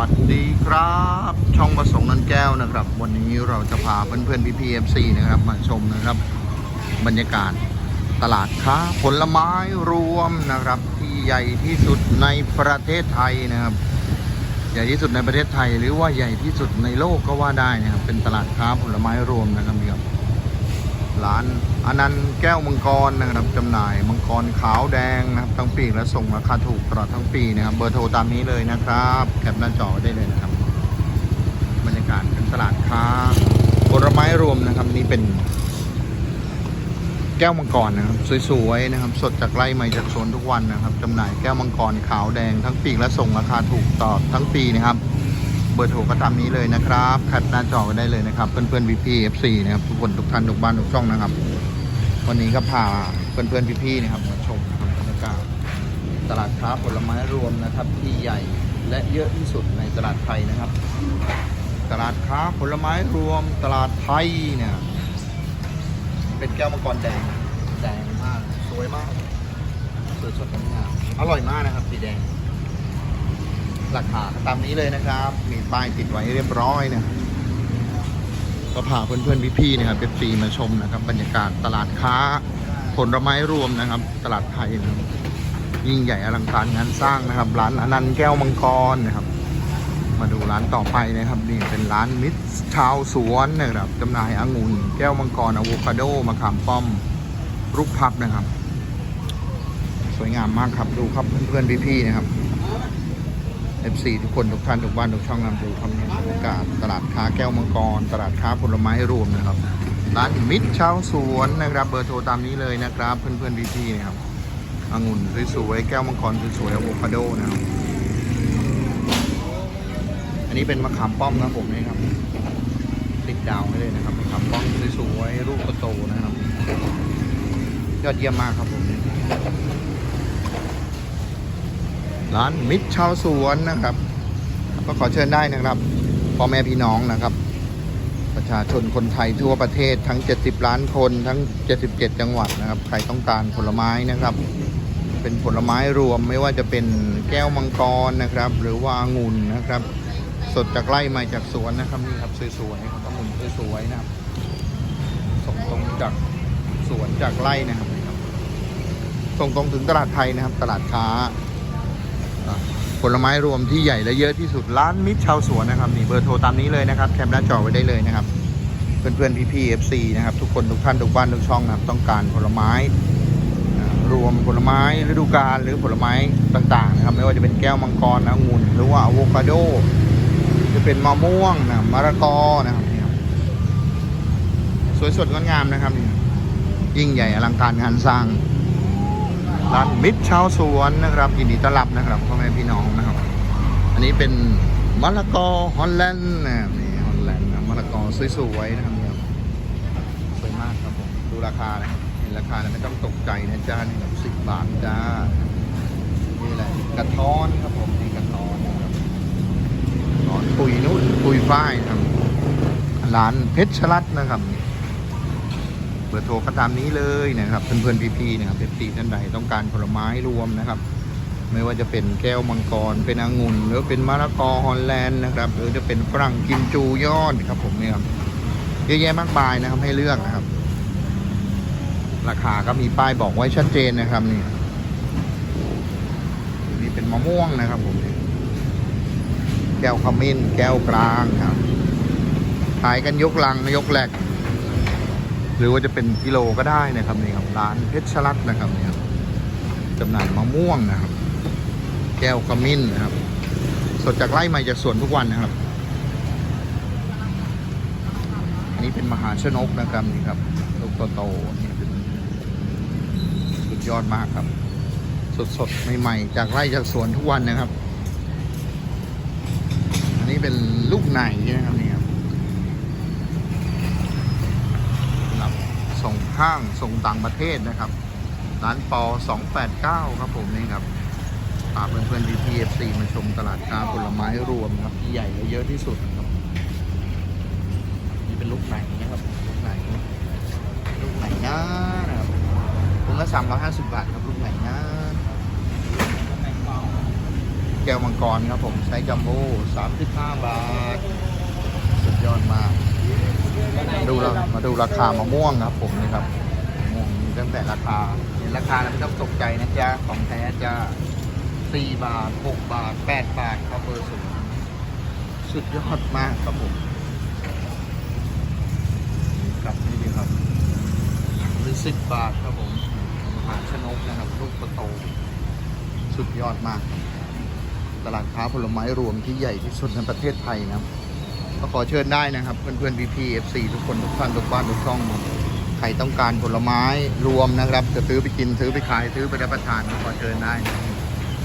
วัสดีครับ ช่องประสงค์นันแก้วนะครับ วันนี้เราจะพาเพื่อนๆพี่พีเอฟซีนะครับ มาชมนะครับ บรรยากาศตลาดค้าผลไม้รวมนะครับ ที่ใหญ่ที่สุดในประเทศไทยนะครับ ใหญ่ที่สุดในประเทศไทย หรือว่าใหญ่ที่สุดในโลกก็ว่าได้นะครับ เป็นตลาดค้าผลไม้รวมนะครับนี่ครับ ร้านอนันต์แก้วมังกรนะครับจำหน่ายมังกรขาวแดงนะครับทั้งปีกและส่งราคาถูกตลอดทั้งปีนะครับเบอร์โทรตามนี้เลยนะครับแคปหน้าจอไว้ได้เลยนะครับบรรยากาศเป็นตลาดค้าผลไม้รวมนะครับนี่เป็น แก้วมังกรนะครับสวยๆนะครับ สดจากไร่ใหม่จากสวนทุกวันนะครับจำหน่ายแก้วมังกรขาวแดงทั้งปีกและส่งราคาถูกต่อดทั้งปีนะครับ บอร์โทรก็ตามนี้เลยนะครับแคปหน้าจอไว้ได้เลยนะครับ เพื่อนๆพี่ๆ FC นะครับทุกคนทุกท่านทุกบ้านทุกช่องนะครับ วันนี้ก็พาเพื่อนๆพี่ๆนะครับมาชมนะครับบรรยากาศตลาดค้าผลไม้รวมนะครับ ที่ใหญ่และเยอะที่สุดในตลาดไทยนะครับ ตลาดค้าผลไม้รวมตลาดไทยเนี่ยเป็นแก้วมังกรแดงแดงมาก สวยมากสวยสดงดงามอร่อยมากนะครับสีแดง ราคาตามนี้เลยนะครับ มีป้ายติดไว้เรียบร้อยนะก็พาเพื่อนๆพี่ๆนะครับเอฟซีมาชมนะครับ บรรยากาศตลาดค้าผลไม้รวมนะครับ ตลาดไทยนะครับยิ่งใหญ่อลังการงานสร้างนะครับ ร้านอนันต์แก้วมังกรนะครับ มาดูร้านต่อไปนะครับ นี่เป็นร้านมิตรชาวสวนนะครับจำหน่ายองุ่นแก้วมังกรอะโวคาโดมะขามป้อมรูปพับนะครับ สวยงามมากครับดูครับเพื่อนๆพี่ๆนะครับ FC ทุกคนทุกท่านทุกบ้านทุกช่องนำดูครับเนี่ยบรรยากาศตลาดค้าแก้วมังกร ตลาดค้าผลไม้รวมนะครับ ร้านมิตรชาวสวนนะครับ เบอร์โทรตามนี้เลยนะครับ เพื่อนๆพี่ๆนะครับองุ่นสวยๆแก้วมังกรสวยๆอะโวคาโดนะครับอันนี้เป็นมะขามป้อมนะผมนี่ครับ ติดดาวไว้เลยนะครับมะขามป้อมสวยๆรูปโตนะครับ ยอดเยี่ยมมากครับผม ร้านมิตรชาวสวนนะครับ ก็ขอเชิญได้นะครับพ่อแม่พี่น้องนะครับ ประชาชนคนไทยทั่วประเทศทั้ง 70 ล้านคนทั้ง 77 จังหวัดนะครับ ใครต้องการผลไม้นะครับ เป็นผลไม้รวมไม่ว่าจะเป็นแก้วมังกรนะครับ หรือว่าองุ่นนะครับ สดจากไร่มาจากสวนนะครับนี่ครับสวยๆครับองุ่นสวยๆนะครับส่งตรงจากสวนจากไร่นะครับนี่ครับส่งตรงถึงตลาดไทยนะครับ ตลาดค้า ผลไม้รวมที่ใหญ่และเยอะที่สุดร้านมิตรชาวสวนนะครับนี่เบอร์โทรตามนี้เลยนะครับแคปหน้าจอไว้ได้เลยนะครับ เพื่อนๆพี่ๆ FC นะครับทุกคนทุกท่านทุกบ้านทุกช่องนะครับต้องการผลไม้รวมผลไม้ฤดูกาลหรือผลไม้ต่างๆนะครับไม่ว่าจะเป็นแก้วมังกรองุ่นหรือว่าอะโวคาโด จะเป็นมะม่วงนะมะละกอนะครับนี่ครับสวยสดงดงามนะครับ ยิ่งใหญ่อลังการงานสร้าง ร้านมิตรชาวสวนนะครับยินดีต้อนรับนะครับพ่อแม่พี่น้องนะครับ อันนี้เป็นมะละกอฮอลแลนด์นี่ฮอลแลนด์นะมะละกอสวยๆนะครับเนี่ยสวยมากครับผมดูราคานะเห็นราคาแล้วไม่ต้องตกใจนะจ้านี่แบบสิบบาทจ้านี่แหละกระท้อนครับผมนี่กระท้อนนะครับกระท้อนปุยนุ่นปุยฝ้ายครับร้านเพชรชลัดนะครับ เบอร์โทรก็ตามนี้เลยนะครับ เพื่อนๆพี่ๆนะครับเอฟซีท่านใดต้องการผลไม้รวมนะครับ ไม่ว่าจะเป็นแก้วมังกร เป็นองุ่น หรือเป็นมะละกอฮอลแลนด์นะครับ หรือจะเป็นฝรั่งกิมจูยอดครับผมเนี่ยครับเยอะแยะมากมายนะครับให้เลือกนะครับ ราคาก็มีป้ายบอกไว้ชัดเจนนะครับนี่นี่เป็นมะม่วงนะครับผมเนี่ยแก้วขมิ้น แก้วกลางครับขายกันยกลังยกแหลก หรือว่าจะเป็นกิโลก็ได้นะครับนี่ครับร้านเพชรชลัดนะครับนี่ครับจำหน่ายมะม่วงนะครับ แก้วขมิ้นนะครับ สดจากไร่ใหม่จากสวนทุกวันนะครับ อันนี้เป็นมหาชนกนะครับนี่ครับลูกโตๆนี่เป็นสุดยอดมากครับ สดๆใหม่ๆจากไร่จากสวนทุกวันนะครับ อันนี้เป็นลูกไหนนะครับนี่ครับ สำหรับ ส่งห้างส่งต่างประเทศนะครับ ร้านปอ289 ครับผมนี่ครับพาเพื่อนๆ DPFC มาชมตลาดค้าผลไม้รวมครับที่ใหญ่และเยอะที่สุดนะครับ นี่เป็นลูกไหนนะครับลูกไหนลูกไหนนะนะครับถุงละ350 บาทครับลูกไหนนะแก้วมังกรครับผมไซส์จัมโบ้35 บาท สุดยอดมาก ดูเรา มาดูราคามะม่วงครับผมนี่ครับมะม่วงมีตั้งแต่ราคาเห็นราคาแล้วไม่ต้องตกใจนะจ๊ะของแท้จะ4บาท6บาท8บาทครับเบอร์ศูนย์สุดยอดมากครับผมกลับนี่ดีครับหรือสิบบาทครับผมอาหารชนกนะครับลูกโตๆสุดยอดมาก ตลาดค้าผลไม้รวมที่ใหญ่ที่สุดในประเทศไทยนะครับ ก็ขอเชิญได้นะครับ เพื่อนๆพี่พีเอฟทุกคนทุกท่านทุกบ้านทุกช่อง ใครต้องการผลไม้รวมนะครับ จะซื้อไปกินซื้อไปขายซื้อไปรับประทานก็ขอเชิญได้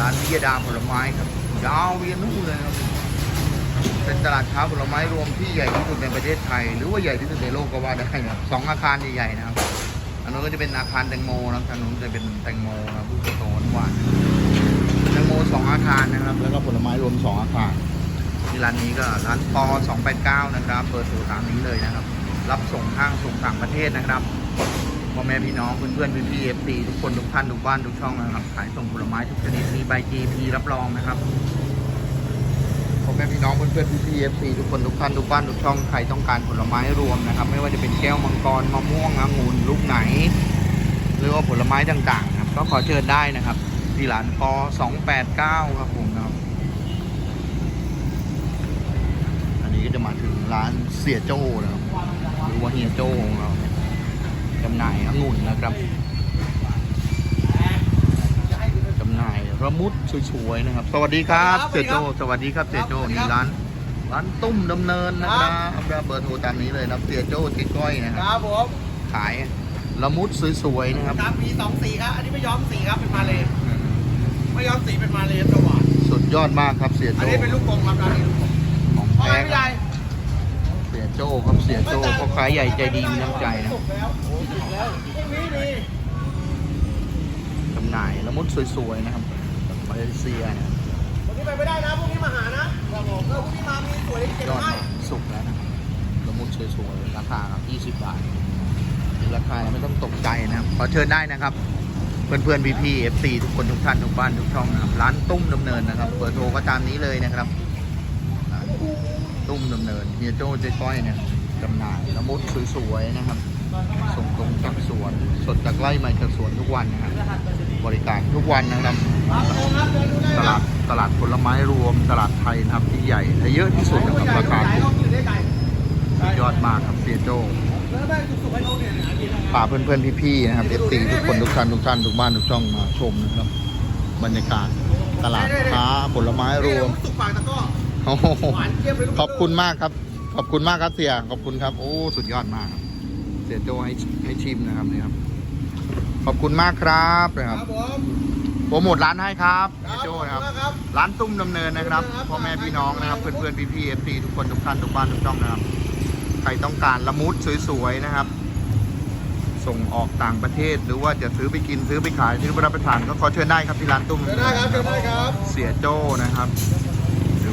ร้านพิยดาผลไม้ครับยาวเวียนนู่นเลยครับเป็นตลาดค้าผลไม้รวมที่ใหญ่ที่สุดในประเทศไทย หรือว่าใหญ่ที่สุดในโลกก็ว่าได้นะสองอาคารใหญ่ๆนะครับอันนู้นก็จะเป็นอาคารแตงโมนะครับทางนู้นจะเป็นแตงโมนะครับลูกโตๆหวานแตงโมสองอาคารนะครับ แล้วก็ผลไม้รวมสองอาคาร ที่ร้านนี้ก็ร้านปอ289 นะครับเปิดสู่ตามนี้เลยนะครับ รับส่งห้างส่งต่างประเทศนะครับพ่อแม่พี่น้องเพื่อนๆพี่ๆเอฟซีทุกคนทุกท่านทุกบ้านทุกช่องนะครับ ขายส่งผลไม้ทุกชนิดมีใบ GP รับรองนะครับพ่อแม่พี่น้องเพื่อนๆพี่ๆเอฟซีทุกคนทุกท่านทุกบ้านทุกช่องใครต้องการผลไม้รวมนะครับ ไม่ว่าจะเป็นแก้วมังกรมะม่วงองุ่นลูกไหน หรือว่าผลไม้ต่างๆนะครับก็ขอเชิญได้นะครับที่ร้านปอ289 ครับผมนะครับ อันนี้ ก็จะมาถึงร้านเสียโจ้นะครับหรือว่าเฮียโจ้ของเราจำหน่ายองุ่นนะครับจำหน่ายระมุดสวยๆนะครับ สวัสดีครับครับเสียโจ้สวัสดีครับเสียโจ้ครับนี่ร้านร้านตุ้มดำเนินนะครับเบอร์โทรตามนี้เลยนะครับเสียโจ้เจ๊ก้อยนะคครับรับผมขายละมุดสวยๆนะครับครับมีสองสีครับอันนี้ไม่ย้อมสีครับเป็นมาเลยไม่ย้อมสีเป็นมาเลยจังหวะสุดยอดมากครับเสียอันโจ้นี้เป็นลูกกลมครับร้านนี้ลูกกลมของ พ่อแท้แม่พี่คใหรัญ่บเสียโจ้ครับเสียโจ้พ่อค้าใหญ่ใจดีมีน้ำใจนะสุกแล้วสุกแล้วพรุ่งนี้มีจำหน่ายละมุดสวยๆนะครับจากมาเลเซียเนี่ยวันนี้ไปไม่ได้นะพรุ่งนี้มาหานะครับผมเออพรุ่งนี้มามีสวยเก็บยอดให้มากสุกแล้วนะครับละมุดสวยๆราคาครับ20 บาทราคาไม่ต้องตกใจนะครับขอเชิญได้นะครับ เพื่อนๆพี่ๆ FC ทุกคนทุกท่านทุกบ้านทุกช่องนะครับร้านตุ้มดำเนินนะครับเบอร์โทรก็ตามนี้เลยนะครับร้าน ตุ้มดำเนินเฮียโจ้เจ๊ก้อยเนี่ยจำหน่ายละมุดสวยๆนะครับ ส่งตรงจากสวนสดจากไร่มาจากสวนทุกวันนะครับบริการทุกวันนะครับ ตลาดตลาดผลไม้รวมตลาดไทยนะครับที่ใหญ่และเยอะที่สุดนะครับราคาถูกอยู่ได้ไก่สุดยอดมากครับเสียโจแล้วได้สุกๆให้เขาเนี่าเพื่อนๆพี่ๆนะครับเอฟซีทุกคนทุกท่านทุกท่านทุกบ้านทุกช่องมาชมนะครับ บรรยากาศตลาดค้าผลไม้รวม สุกปากตะก้อโอ้โหหวานเจี๊ยบเลยลูกขอบคุณมากครับ ขอบคุณมากครับเสียขอบคุณครับ โอ้สุดยอดมากครับเสียโจให้ให้ชิมนะครับนี่ครับ ขอบคุณมากครับนะคครัรับบผมโปรโมทร้านให้ครับเสียโจขอบนะครับณมากครับ ร้านตุ้มดำเนินนะครับพ่อแม่พี่น้องนะครับ เพื่อนๆพี่ๆเอฟซีทุกคนทุกท่านทุกบ้านทุกช่องนะครับ ใครต้องการละมุดสวยๆนะครับ ส่งออกต่างประเทศหรือว่าจะซื้อไปกินซื้อไปขายซื้อไปรับประทานก็ขอเชิญได้ครับที่ร้านตุ้มเชิญได้ครับเชิญได้ครับ เสียโจ้นะครับห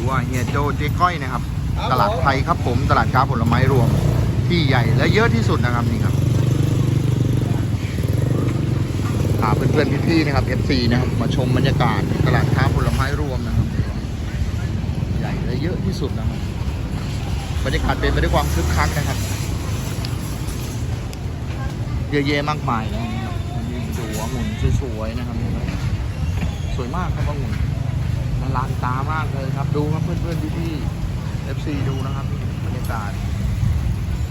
รือว่าเฮียโจ้เจ๊ก้อยนะครับครับ ตลาดไทยครับผมตลาดค้าผลไม้รวมที่ใหญ่และเยอะที่สุดนะครับนี่ครับพาเพื่อนๆพี่ๆนะครับ FC นะครับมาชมบรรยากาศตลาดค้าผลไม้รวมนะครับ ใหญ่และเยอะที่สุดนะครับบรรยากาศเป็นไปด้วยความคึกคักนะครับเยอะแยะมากมายนะครับมีดูองุ่นสวยๆนะครับ สวยมากครับองุ่น ละลานตามากเลยครับ ดูครับเพื่อนๆพี่ๆ FC ดูนะครับบรรยากาศ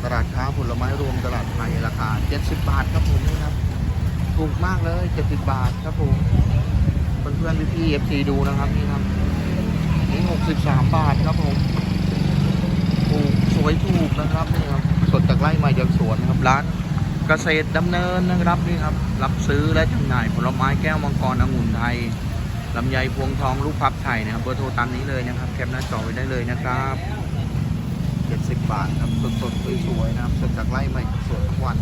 ตลาดค้าผลไม้รวมตลาดไทยราคา 70 บาทครับผมนี่ครับ ถูกมากเลย 70 บาทครับผมเพื่อนๆพี่ๆ FC ดูนะครับนี่ครับนี่63 บาทครับผมถูกสวยถูกนะครับนี่ครับสดจากไร่มาจากสวนครับร้านเกษตรดำเนินนะครับนี่ครับ รับซื้อและจำหน่ายผลไม้แก้วมังกรองุ่นไทย ลำไยพวงทองลูกพับไทยนะครับเบอร์โทรตามนี้เลยนะครับแคปหน้าจอไว้ได้เลยนะครับ70บาทครับสดสดสวยๆนะครับสดจากไร่มาจากสวนทุกวัน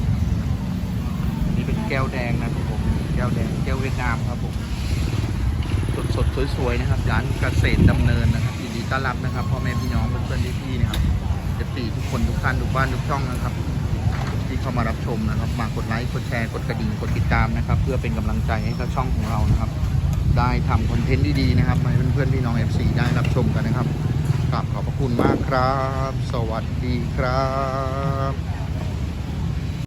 นี้เป็นแก้วแดงนะครับผมแก้วแดงแก้วเวียดนามครับผมสดสดสวยๆนะครับร้านเกษตรดำเนินนะครับยินดีต้อนรับนะครับพ่อแม่พี่น้องเพื่อนๆพี่ๆนะครับเอฟซีทุกคนทุกท่านทุกบ้านทุกช่องนะครับที่เข้ามารับชมนะครับ มากดไลค์ กดแชร์ กดกระดิ่ง กดติดตามนะครับ เพื่อเป็นกำลังใจให้กับช่องของเรานะครับ ได้ทำคอนเทนต์ดีๆนะครับให้เพื่อนๆพี่น้อง FC ได้รับชมกันนะครับกราบขอบพระคุณมากครับ สวัสดีครับ